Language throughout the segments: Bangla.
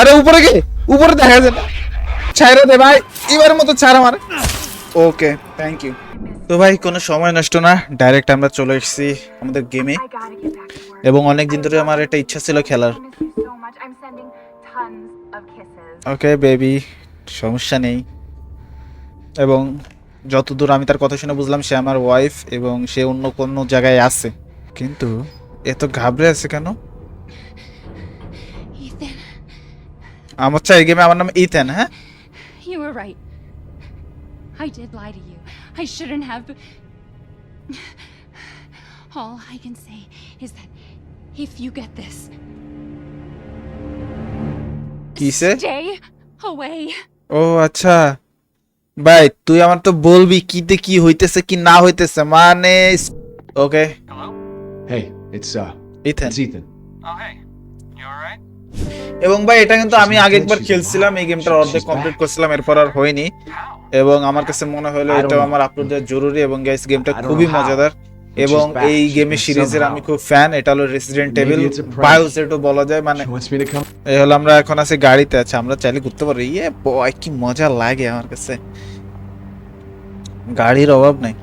আরে উপরে কে উপরে দেখা যায় না ছাইরা দে ভাই এবারের মতো ছাড় আমার। ওকে থ্যাংক ইউ তো ভাই কোনো সময় নষ্ট না ডাইরেক্ট আমরা চলে এসেছি আমাদের গেমে. এবং অনেক দিন ধরে আমার একটা ইচ্ছা ছিল খেলার. ওকে বেবি সমস্যা নেই। এবং যতদূর আমি তার কথা শুনে বুঝলাম সে আমার ওয়াইফ এবং সে অন্য কোনো জায়গায় আছে। কিন্তু এত ঘাবড়ে আছে কেন? আমার চাই এই গেমে আমার নাম ইথেন হ্যাঁ you were right. I did lie to you. I shouldn't have. All I can say is that if you get this, কিসে stay away. ও আচ্ছা ভাই তুই আমার তো বলবি কিতে কি হইতেছে কি না হইতেছে মানে okay Hey, it's uh, Ethan it's Ethan. Oh, hey. এবং ভাই এটা কিন্তু আমি আগে একবার খেলছিলাম এই গেমটার অর্ধেক কমপ্লিট করছিলাম এরপর আর হয়নি। এবং আমার কাছে মনে হলো এটা আমার আপলোড দেওয়া জরুরি এবং গাইস গেমটা খুবই মজাদার। এবং এই গেমের সিরিজের আমি খুব ফ্যান এটা হলো রেসিডেন্ট টেবিল বায়োসেটও বলা যায় মানে. এই হলো আমরা এখন আছি গাড়িতে আছে আমরা চাইলে ঘুরতে পারি। ইয়ে বয় কি মজা লাগে আমার কাছে। গাড়ির অভাব নাই।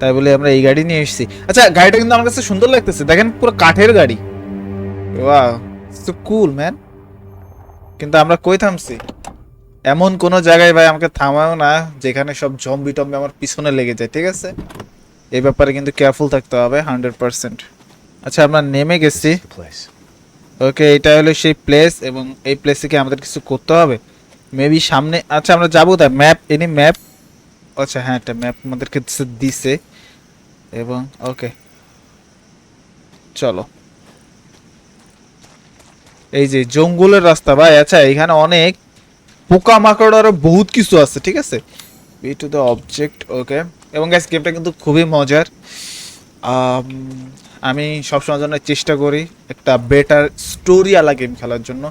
তাই বলে আমরা এই গাড়ি নিয়ে এসেছি। আচ্ছা গাড়িটা কিন্তু আমার কাছে সুন্দর লাগতেছে দেখেন পুরো কাঠের গাড়ি। ওয়াও সো কুল ম্যান কিন্তু আমরা কই থামছি? এমন কোন জায়গায় ভাই আমাকে থামাও না যেখানে সব জম্বি টম্বি আমার পিছনে লেগে যায় ঠিক আছে? এই ব্যাপারে কিন্তু কেয়ারফুল থাকতে হবে হান্ড্রেড পার্সেন্ট আচ্ছা আমরা নেমে গেছি। ওকে এটা হলো সেই প্লেস এবং এই প্লেসে কি আমাদের কিছু করতে হবে? মেবি সামনে আচ্ছা আমরা যাব তাই ম্যাপ এনি ম্যাপ আচ্ছা হ্যাঁ একটা ম্যাপ আমাদেরকে দিছে- দিছে। এবং ওকে চলো। এই যে জঙ্গলের রাস্তা ভাই আচ্ছা এখানে অনেক পোকা মাকড় আরও বহুত কিছু আছে ঠিক আছে? Be to the object okay এবং গ্যাস গেমটা কিন্তু খুবই মজার। আম, সবসময় জন্য চেষ্টা করি একটা বেটার স্টোরি আলা গেম খেলার জন্য।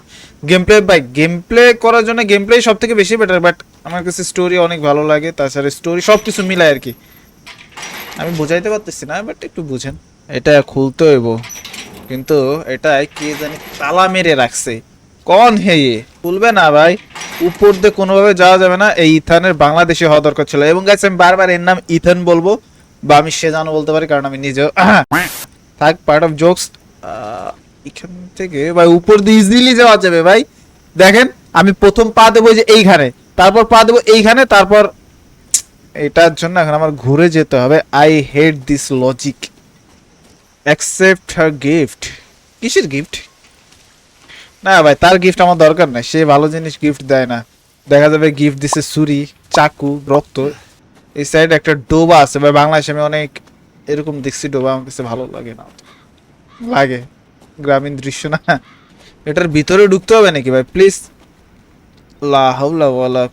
Game play by game play করার জন্য গেম প্লে সব থেকে বেশি বেটার বাট আমার কাছে স্টোরি অনেক ভালো লাগে তাছাড়া স্টোরি সব কিছু মিলায় আর কি আমি বুঝাইতে পারতেছি না বাট একটু বুঝেন। এটা খুলতে হইব। কিন্তু এটা কে জানি তালা মেরে রাখছে। কন হে এ? খুলবে না ভাই। উপর দিয়ে কোনোভাবে যাওয়া যাবে না। এই ইথানের বাংলাদেশে হওয়া দরকার ছিল। এবং গাছ আমি বারবার এর নাম ইথান বলব, বা আমি সে জানো বলতে পারি, কারণ আমি নিজেও থাক পার্ট অফ জোকস এখান থেকে ভাই, উপর দিয়ে ইজিলি যাওয়া যাবে ভাই। দেখেন, আমি প্রথম পা দেবো যে এইখানে, তারপর পা দেবো এইখানে, তারপর এটার জন্য এখন আমার ঘুরে যেতে হবে। I hate this logic accept her gift কিসের গিফট না ভাই, তার গিফট আমার দরকার নাই। সে ভালো জিনিস গিফট দেয় না। দেখা যাবে গিফট দিছে ছুরি, চাকু, রক্ত। এই সাইডে একটা ডোবা আছে। ভাই, বাংলাদেশে আমি অনেক এরকম দেখছি, ডোবা আমার কাছে ভালো লাগে না। লাগে। গ্রামীণ দৃশ্য না। এটার ভিতরে ঢুকতে হবে নাকি ভাই? প্লিজ লা হাওলা ওয়ালা।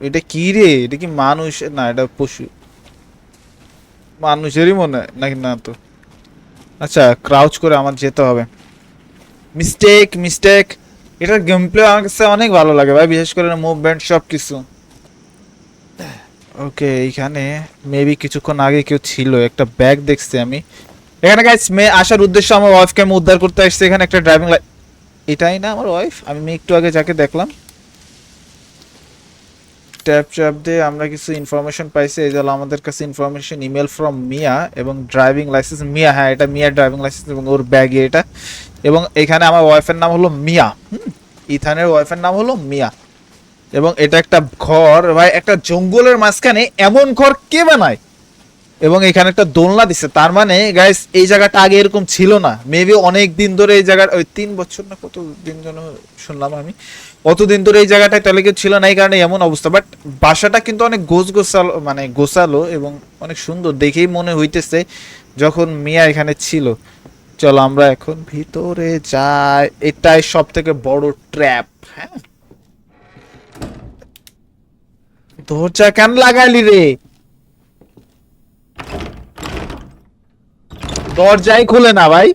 এটা কি রে? এটা কি মানুষ? না, এটা পশু। মানুষেরই মনে হয়। নাকি না তো? আচ্ছা ক্রাউচ করে আমার যেতে হবে। মিস্টেক মিস্টেক এটার গেম প্লে আমার কাছে অনেক ভালো লাগে ভাই, বিশেষ করে মুভমেন্ট সব কিছু ওকে এইখানে মেবি কিছুক্ষণ আগে কেউ ছিল, একটা ব্যাগ দেখছি আমি। এখানে গাইস মেয়ে আসার উদ্দেশ্য আমার ওয়াইফকে আমি উদ্ধার করতে আসছি, এখানে একটা ড্রাইভিং লাইট এটাই না আমার ওয়াইফ আমি একটু আগে যাকে দেখলাম। ট্যাপ ট্যাপ দিয়ে আমরা কিছু ইনফরমেশন পাইছি। এই হলো আমাদের কাছে ইনফরমেশন ইমেল ফ্রম মিয়া এবং ড্রাইভিং লাইসেন্স মিয়া হ্যাঁ এটা মিয়া ড্রাইভিং লাইসেন্স এবং ওর ব্যাগে এটা। এবং এখানে আমার ওয়াইফের নাম হলো মিয়া ইথানের ওয়াইফের নাম হলো মিয়া এবং এটা একটা ঘর, ভাই, একটা জঙ্গলের মাঝখানে এমন ঘর কে বানায়? এবং এখানে একটা দোলনা দিছে। তার মানে গাইস এই জায়গাটা আগে এরকম ছিল না। মেবি অনেক দিন ধরে এই জায়গা ওই তিন বছর না কত দিন যেন শুনলাম আমি। অতদিন ধরে এই জায়গাটায় তাহলে কেউ ছিল না, এই কারণে এমন অবস্থা। বাট বাসাটা কিন্তু অনেক গোছ গোছালো মানে গোছালো এবং অনেক সুন্দর দেখেই মনে হইতেছে যখন মিয়া এখানে ছিল। চলো আমরা এখন ভিতরে যাই। এটাই সব থেকে বড় ট্র্যাপ হ্যাঁ? দরজা কেন লাগাইলি রে? দরজাই খুলে না ভাই।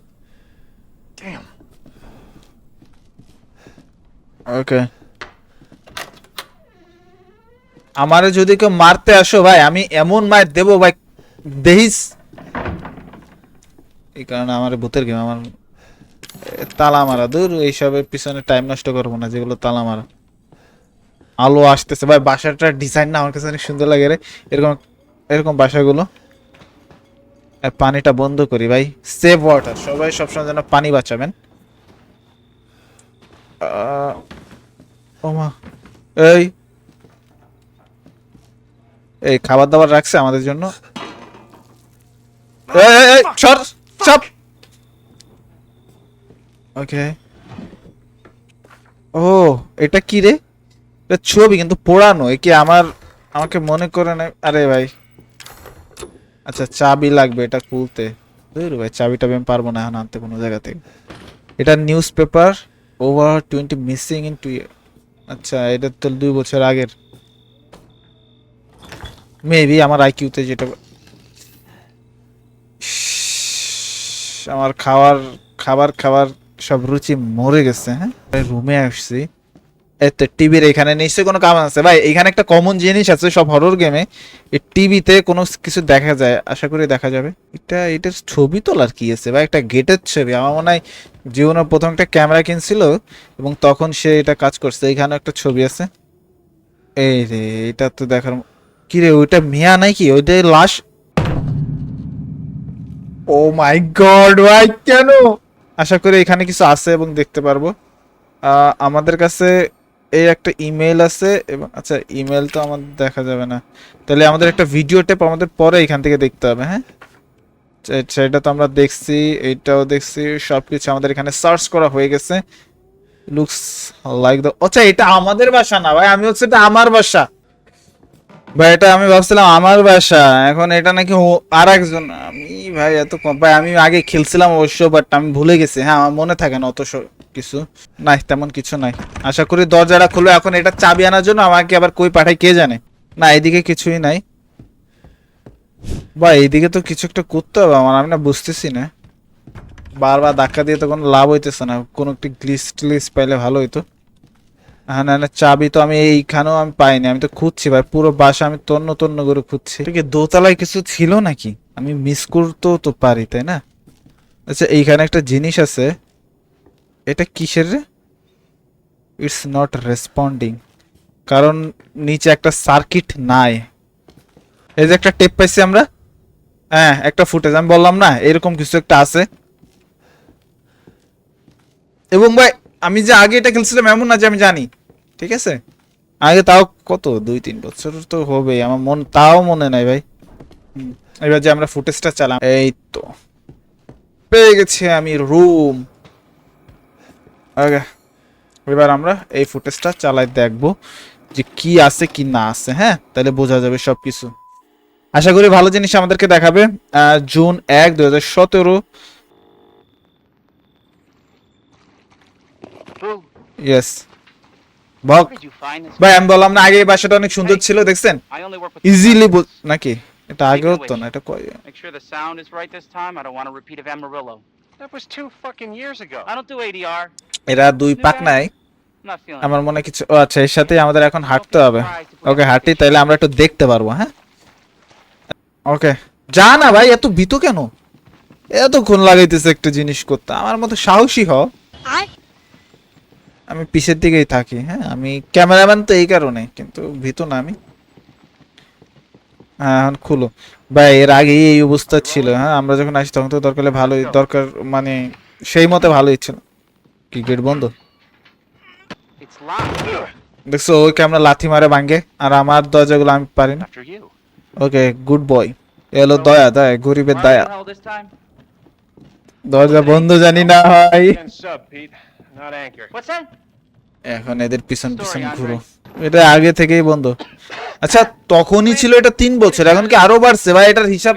ওকে আমারে যদি কেউ মারতে আসো ভাই, আমি এমন মার দেবো ভাই, দেহিস। এই কারণে আমার ভূতের গেম আমার তালা মারা। দূর এইসবের পিছনে টাইম নষ্ট করব না, যেগুলো তালা মারা। আলো আসতেছে। ভাই বাসাটার ডিজাইন না, আমার কাছে অনেক সুন্দর লাগে রে। এরকম এরকম বাসাগুলো। পানিটা বন্ধ করি ভাই। সেভ ওয়াটার সবাই সবসময় যেন পানি বাঁচাবেন। ওমা। এই। এই খাবার দাবার রাখছে আমাদের জন্য। এই, এই, এই, সর চাপ ওকে ও এটা কি রে? এটা ছবি কিন্তু পোড়ানো। এ কি আমার আমাকে মনে করে না আরে ভাই। আচ্ছা চাবি লাগবে এটা খুলতে। ধুর ভাই চাবিটা আমি পারব না এখন আনতে কোনো জায়গা থেকে এটা news paper over twenty missing in two আচ্ছা এটা তো দুই বছর আগের। মেবি আমার আইকিউতে যেটা আমার খাওয়ার, খাবার খাবার সব রুচি মরে গেছে হ্যাঁ? রুমে আসছি। এতে টিভির এখানে নিশ্চয়ই কোনো কাম আছে। ভাই, এখানে একটা কমন জিনিস আছে সব হরর গেমে টিভিতে কোনো কিছু দেখা যায়, আশা করি দেখা যাবে। এটা, এটার ছবি তোলার কি আছে? ভাই, একটা গেটের ছবি। আমার মনে হয় জীবনের প্রথম একটা ক্যামেরা কিনছিল এবং তখন সে এটা কাজ করছে। এখানে একটা ছবি আছে। এই রে, এটা তো দেখার কি রে, ওইটা মিয়া নাকি? ওইটাই লাশ? ও মাই গড ভাই, কেন? আশা করি এখানে কিছু আছে এবং দেখতে পারব। আমাদের কাছে এই একটা ইমেল আছে এবং আচ্ছা ইমেল তো আমাদের দেখা যাবে না। তাহলে আমাদের একটা ভিডিও টেপ আমাদের পরে এখান থেকে দেখতে হবে হ্যাঁ? সেটা তো আমরা দেখছি এইটাও দেখছি সব কিছু আমাদের এখানে সার্চ করা হয়ে গেছে। লুকস লাইক দ্য আচ্ছা এটা আমাদের বাসা না ভাই, আমি হচ্ছে এটা আমার বাসা। ভাই, এটা আমি ভাবছিলাম আমার বাসা, এখন এটা নাকি আর একজন আমি ভাই এত ভাই, আমি আগে খেলছিলাম অবশ্য বাট আমি ভুলে গেছি হ্যাঁ আমার মনে থাকে না অত কিছু? নাই, তেমন কিছু নাই। আশা করি দরজাটা খুলবে। এখন এটা চাবি আনার জন্য আমাকে আবার কই পাঠায়, কে জানে? না, এদিকে কিছুই নাই। বা, এইদিকে তো কিছু একটা করতে হবে আমার, আমি না বুঝতেছি না। বারবার ধাক্কা দিয়ে তো কোনো লাভ হইতেছে না। কোনো একটি গ্লিস টিলিস পাইলে ভালো হইতো। হ্যাঁ না না, চাবি তো আমি এইখানেও আমি পাইনি। আমি তো খুঁজছি ভাই, পুরো বাসা আমি তন্ন তন্ন করে খুঁজছি। ঠিক দোতলায় কিছু ছিল নাকি? আমি মিস করতেও তো পারি, তাই না? আচ্ছা এইখানে একটা জিনিস আছে। এটা কিসের রে? ইটস নট রেসপন্ডিং কারণ নিচে একটা সার্কিট নাই। এই যে একটা টেপ পাইছি আমরা। হ্যাঁ একটা ফুটেজ আমি বললাম না, এরকম কিছু একটা আছে। এবং ভাই, আমি যে আগে এটা খেলছিলাম এমন না যে আমি জানি, ঠিক আছে? আগে তাও কত? দুই, তিন বছর তো হবে আমার মন, তাও মনে নাই ভাই। এবার যে আমরা ফুটেজটা চালাম, এই তো। পেয়ে গেছি আমি রুম এবার আমরা এই ফুটেজটা চালাই দেখব যে কি আছে কি না আছে হ্যাঁ? তাহলে বোঝা যাবে সব আশা করি ভালো জিনিস আমাদেরকে দেখাবে। জুন এক দুই হাজার সতেরো। ভাই আমি বললাম না আগে বাসাটা অনেক সুন্দর ছিল দেখছেন? ইজিলি নাকি? এটা আগে হতো না এটা কয় এরা দুই পাক নাই। not feeling আমার মনে কিছু ও আচ্ছা এর সাথে আমাদের এখন হাঁটতে হবে। ওকে হাঁটি তাইলে আমরা একটু দেখতে পারব হ্যাঁ? ওকে। যা না ভাই এত বিতো কেন? এতক্ষণ লাগাইতেছে একটা জিনিস করতে। আমার মতো সাহসী হ আমি পিছের দিকেই থাকি হ্যাঁ? আমি ক্যামেরাম্যান তো এই কারণে কিন্তু ভীত না আমি। হ্যাঁ এখন খুলো। ভাই এর আগে এই অবস্থা ছিল হ্যাঁ? আমরা যখন আসি তখন তো দরকার ভালোই দরকার মানে সেই মতে ভালোই ছিল। কি গেট বন্ধ? দেখছ ওই ক্যামেরা লাথি মারে ভাঙ্গে আর আমার দরজাগুলো আমি পারি না। Okay good boy. এলো দয়া দয়া গরিবের দয়া? দরজা বন্ধ জানি না হয় that? এখন এদের পিছন পিছন ঘুরো। এটা আগে থেকেই বন্ধ। আচ্ছা তখনই ছিল এটা তিন বছর এখন কি আরও বাড়ছে? ভাই এটার হিসাব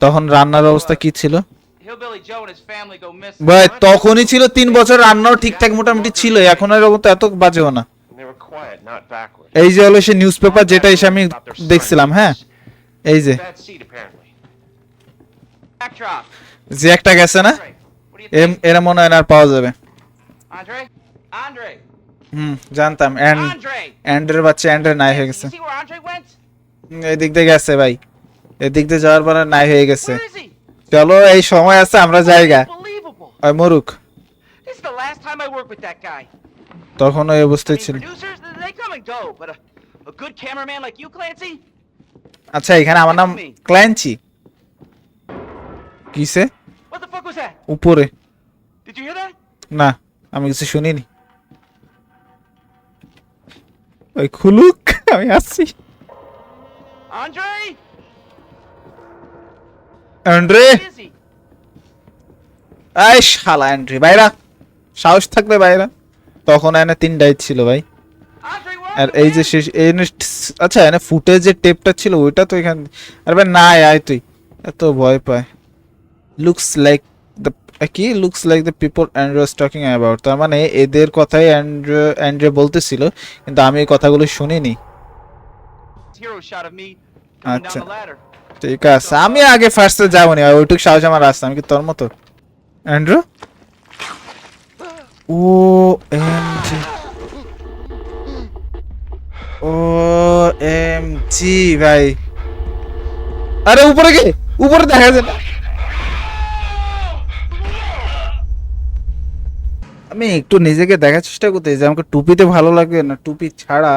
তখন রান্নার অবস্থা কি ছিল? ভাই তখনই ছিল তিন বছর রান্নাও ঠিকঠাক মোটামুটি ছিল এখন আর মতো এত বাজেও না And they were quiet, not backward. এই যে হলো সে নিউজ পেপার যেটা এসে আমি দেখছিলাম হ্যাঁ এই যে. যে একটা গেছে না? এরা মনে হয় না আর পাওয়া যাবে Andre? Andre? হুম জানতাম অ্যান্ড Andre! অ্যান্ডের বাচ্চা অ্যান্ডের নাই হয়ে গেছে You see where Andre went? হুম, এদিক দিয়ে গেছে ভাই এদিক দিয়ে যাওয়ার পর নাই হয়ে গেছে? চলো এই সময় আছে আমরা জায়গা। আই মরুক। তখন ওই অবস্থায় ছিল। আচ্ছা এখানে আমার নাম ক্ল্যান্সি কিসে? উপরে। না আমি কিছু শুনিনি। ওই খুলুক আমি আসছি। Andre? অ্যান্ড্রে. এই শালা অ্যান্ড্রে বাইরা সাহস থাকলে বাইরা তখন এনে তিনটাই ছিল ভাই। আর এই যে শেষ এনে আচ্ছা এনে ফুটেজের টেপটা ছিল ওইটা তো এখানে আরে ভাই না আয় তুই। এত ভয় পায়। লুকস লাইক দ্য কি? Looks like the people Andre was talking about তার মানে এদের কথাই অ্যান্ড্রে অ্যান্ড্রে বলতেছিল কিন্তু আমি এই কথাগুলো শুনিনি। আচ্ছা। ঠিক আছে, আমি আগে ফার্স্টে যাব নি ওইটুক সাহস আমার রাস্তা আমি কি তোর মতো? Andrew O M G O M G ভাই। আরে উপরে কে উপরে দেখা না। আমি একটু নিজেকে দেখার চেষ্টা করতে যে আমাকে টুপিতে ভালো লাগে না, টুপি ছাড়া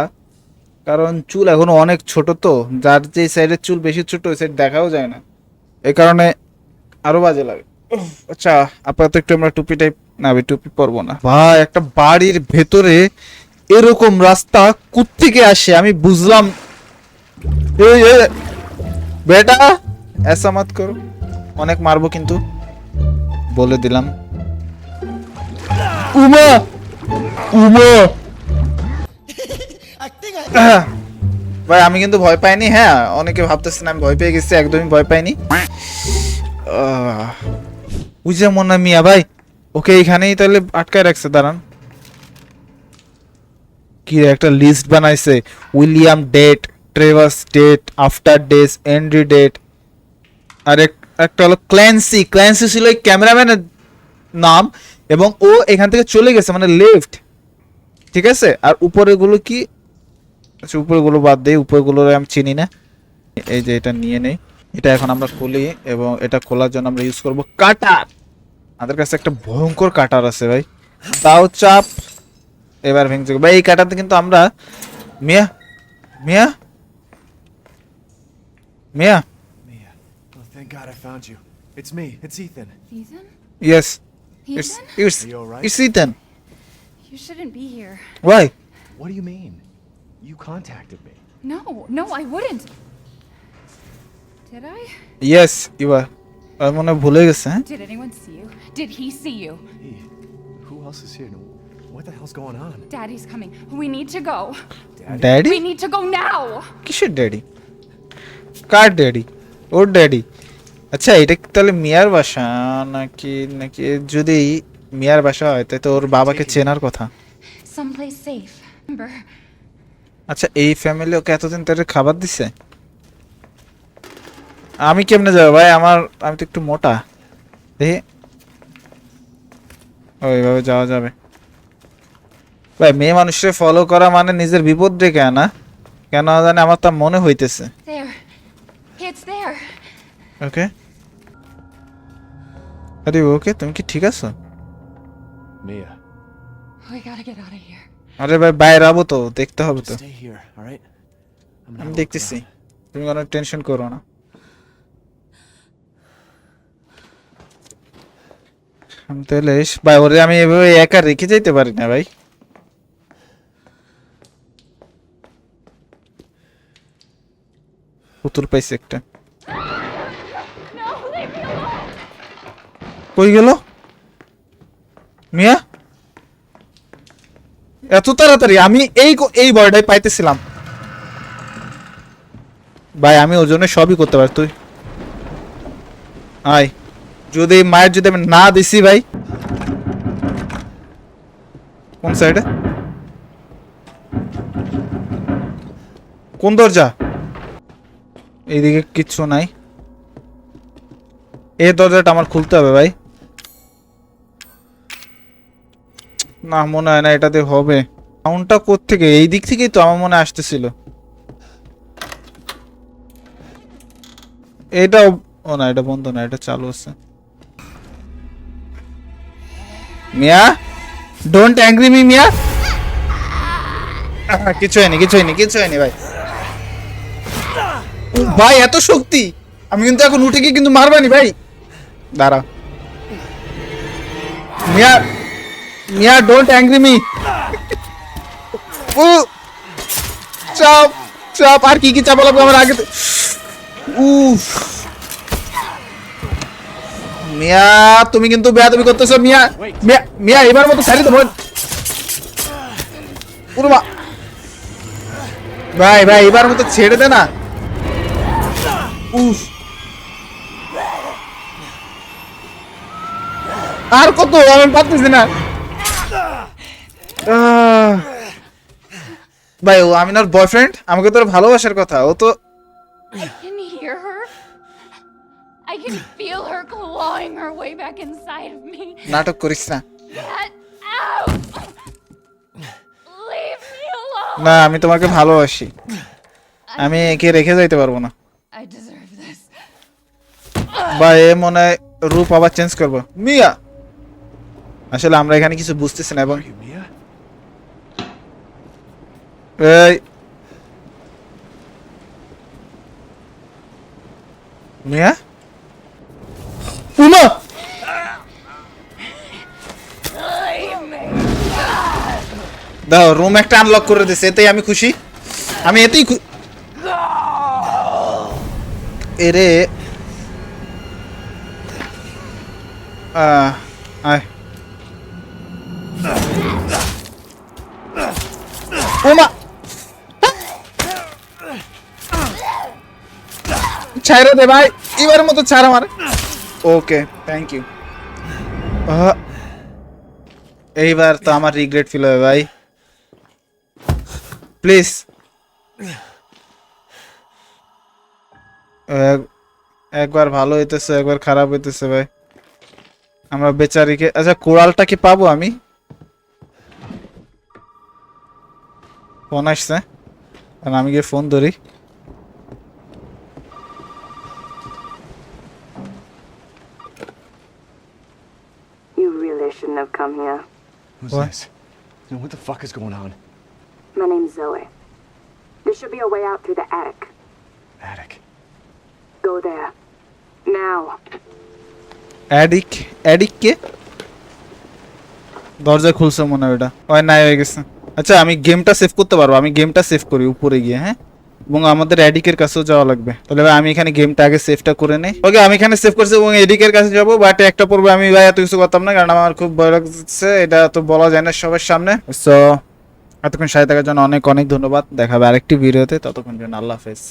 কারণ চুল এখনও অনেক ছোট তো যার যে সাইডের চুল বেশি ছোট ওই সাইড দেখাও যায় না। এই কারণে আরও বাজে লাগে। আচ্ছা আপাতত একটু আমরা টুপি টাইপ না আমি টুপি পরবো না। ভাই একটা বাড়ির ভেতরে এরকম রাস্তা কুত্তিকে আসে? আমি বুঝলাম। বেটা! এসা মত করো। অনেক মারবো কিন্তু। বলে দিলাম। উমা! উমা! ভাই, আমি কিন্তু ভয় পাইনি হ্যাঁ? অনেকে ভাবতেছেন আমি ভয় পেয়ে গেছি, একদমই ভয় পাইনি। বুঝে মনে মিয়া, ভাই, ওকে এইখানেই তাহলে আটকায় রাখছে, দাঁড়ান। কি একটা লিস্ট বানাইছে, William date, Travis date, after ডেস এন্ড্রি ডেট, আর এক- একটা হলো ক্ল্যান্সি। ক্ল্যান্সি ছিল এই ক্যামেরাম্যানের নাম, এবং ও এখান থেকে চলে গেছে মানে লেফট ঠিক আছে? আর উপরে গুলো কি? আচ্ছা উপরগুলো বাদ দেই উপরগুলো আমি চিনি না এই যে এটা নিয়ে নেই এটা এখন আমরা খুলি এবং এটা খোলার জন্য আমরা ইউজ করব কাটার আমাদের কাছে একটা ভয়ঙ্কর কাটার আছে ভাই দাও চাপ এবার ভেঙে ভাই এই কাটাতে কিন্তু আমরা Mia Mia Mia. Oh, thank God I found you. It's me. It's Ethan. Ethan? Ethan? Are you shouldn't be here. Why What do you mean? You contacted me. No, no, I wouldn't. Did I? Yes you are আমি মনে হয় ভুলে গেছে হ্যাঁ Did anyone see you? Did he see you? Hey, who else is here? What the hell's going on? Daddy's coming. We need to go. Daddy? Daddy We need to go now. কিসের ড্যাডি কার ড্যাডি ওর ড্যাডি আচ্ছা এটা কি তাহলে মিয়ার বাসা নাকি নাকি যদি মিয়ার বাসা হয় তাই তো ওর বাবাকে চেনার কথা Someplace safe. Remember? আচ্ছা এই ফ্যামিলি ওকে এতদিন তাদের খাবার দিছে? আমি কেমনে যাব ভাই? আমার আমি তো একটু মোটা। দেখি। ওইভাবে যাওয়া যাবে। ভাই মেয়ে মানুষের ফলো করা মানে নিজের বিপদ ডেকে আনা কেন জানে আমার তা মনে হইতেছে। There. It's there. ওকে। আরে ওকে তুমি কি ঠিক আছো? Mia. We gotta get out of here. আরে ভাই বাইরে আবো তো দেখতে হবে তো। আমি দেখতেছি। তুমি কোনো টেনশন করো না। আমি তাহলে ভাই ওরে আমি এভাবে একা রেখে যাইতে পারি না ভাই। পুতুল পাইছে একটা। কই গেল? মিয়া? এত তাড়াতাড়ি? আমি এই এই বয়টাই পাইতেছিলাম। ভাই, আমি ওর জন্য সবই করতে পারি, তুই। আয়। যদি মায়ের যদি আমি না দিছি, ভাই। কোন সাইডে কোন দরজা? এইদিকে কিচ্ছু নাই। এই দরজাটা আমার খুলতে হবে, ভাই। না, মনে হয় না এটাতে হবে। সাউন্ডটা কোত্থেকে? এই দিক থেকেই তো আমার মনে আসতেছিল। এটাও ও না, এটা বন্ধ না, এটা চালু আছে। Mia? Don't angry me Mia. কিছু হয়নি কিছু হয়নি কিছু হয়নি, ভাই। ভাই, এত শক্তি! আমি কিন্তু এখন উঠে গিয়ে কিন্তু মারবানি, ভাই। দাঁড়া। Mia Mia don't angry me ও চাপ চাপ আর কি কি চাপা লাগবে আমার আগে তো- উফ। মিয়া তুমি কিন্তু বেয়াদবি করতেছো মিয়া। মিয়া এবার মতো ছাড়ি দেবো। পুরো মা- ভাই ভাই এবার মতো ছেড়ে দে না। উফ। আর কত আমি পারতেছি না। ভাই ও আমি ওর বয়ফ্রেন্ড আমাকে তোর ভালোবাসার কথা ও তো I can hear her. I can feel her clawing her way back inside of me. নাটক করিস না Get out! Leave me alone! না আমি তোমাকে ভালোবাসি আমি একে রেখে যাইতে পারব না I deserve this. বা এ মনে হয় রূপ আবার চেঞ্জ করব মিয়া আসলে আমরা এখানে কিছু বুঝতেছি না এবং Are you Mia? এই। মিয়া? উমা! দাও রুম একটা আনলক করে দিছে, এতেই আমি খুশি। আমি এতেই এরে। আয়। ওমা ছাইরা দে ভাই এবার মতো ছাড় আমার ওকে থ্যাংক ইউ এইবার তো আমার রিগ্রেট ফিল হবে ভাই। প্লিজ একবার ভালো হইতেছে, একবার খারাপ হইতেছে ভাই। আমরা বেচারিকে আচ্ছা কোড়ালটা কি পাবো আমি? ফোন আসছে। আমি গিয়ে ফোন ধরি। shouldn't have come here. Who's What? this? You know, what the fuck is going on? My name's Zoe. There should be a way out through the attic. Attic. Go there. Now. Attic attic কে দরজা খুলছে মনে হয় ওটা ওই নাই হয়ে গেছে আচ্ছা আমি গেমটা সেভ করতে পারবো আমি গেমটা সেভ করি উপরে গিয়ে হ্যাঁ এবং আমাদের এডিকের কাছেও যাওয়া লাগবে। তাহলে ভাই, আমি এখানে গেমটা আগে সেভটা করে নেই। ওকে, আমি এখানে সেভ করছি এবং এডিকের কাছে যাব বাট একটা পর্বে আমি ভাই এত কিছু করতাম না, কারণ আমার খুব ভয় লাগছে, এটা তো বলা যায় না সবার সামনে। সো এতক্ষণ সাথে থাকার জন্য অনেক অনেক ধন্যবাদ, দেখাবে আরেকটি ভিডিওতে ততক্ষণ জন্য আল্লাহ হাফেজ।